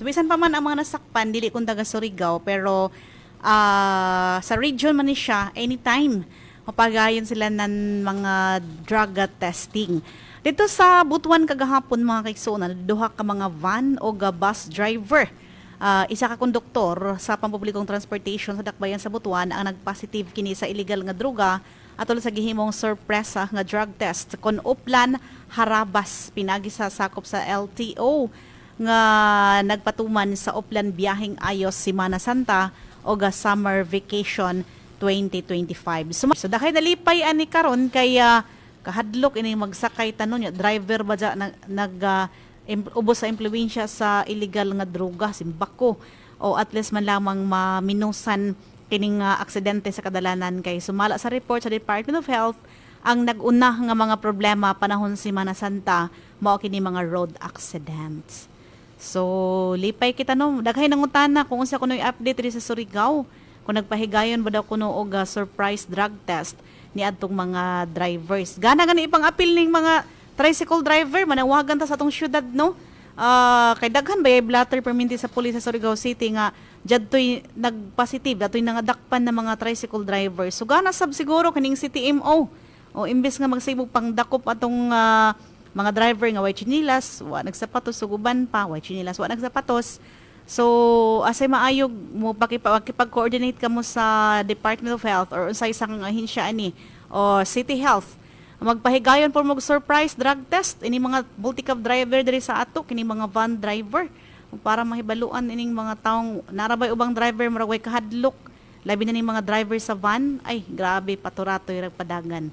Bisan pa man ang mga nasakpan, dili kung taga Surigao, pero ah, sa region man ni siya, anytime, mapagayon sila ng mga drug testing. Dito sa Butuan kagahapon mga kaigsoon, duha ka mga van o bus driver. Ah, isa ka konduktor sa pampublikong transportation sa Dakbayan sa Butuan ang nagpositive kini sa illegal nga droga atol sa gihimong sorpresa nga drug test kon uplan harabas pinagi sa sakop sa LTO nga nagpatuman sa uplan biyaheng ayos Semana Santa o ga summer vacation 2025. So, so dahay nalipay ani karon kay ah, kahadlok ini magsakay tanon nya driver ba dya nag, nag im- ubos sa impluwensya sa illegal nga droga simbako o at least man lamang maminusan kining nga aksidente sa kadalanan kay sumala sa report sa Department of Health ang naguna nga mga problema panahon Semana Santa mao kini mga road accidents. So, lipay kita no. Daghay nangutana kung unsa kuno update diri sa Surigao. Kung nagpahigayon ba daw kuno og ah, surprise drug test ni adtong mga drivers. Gana gani ipang apil ning mga tricycle driver manawagan ta sa atong syudad no. Ah, kay daghan ba blatter perminti sa pulis sa Surigao City nga jadtoy nagpositive datoy nangadakpan ng mga tricycle drivers. So gana sab siguro kaning CTMO o imbes nga magsibog pang dakop atong ah, mga driver nga way chinilas, wa nagsapatos suguban pa, way chinilas, wa nagsapatos. So, asay maayog mo pakipa- pakipag-coordinate ka mo sa Department of Health or sa isang ahinsya ani o City Health. Magpahigayon po mag surprise drug test. Ini mga multi-cab driver diri sa ato kini mga van driver. Para mahibaluan ining mga taong narabay ubang driver murag way kahadlok. Labi na ning mga driver sa van. Ay grabe paturato yung padagan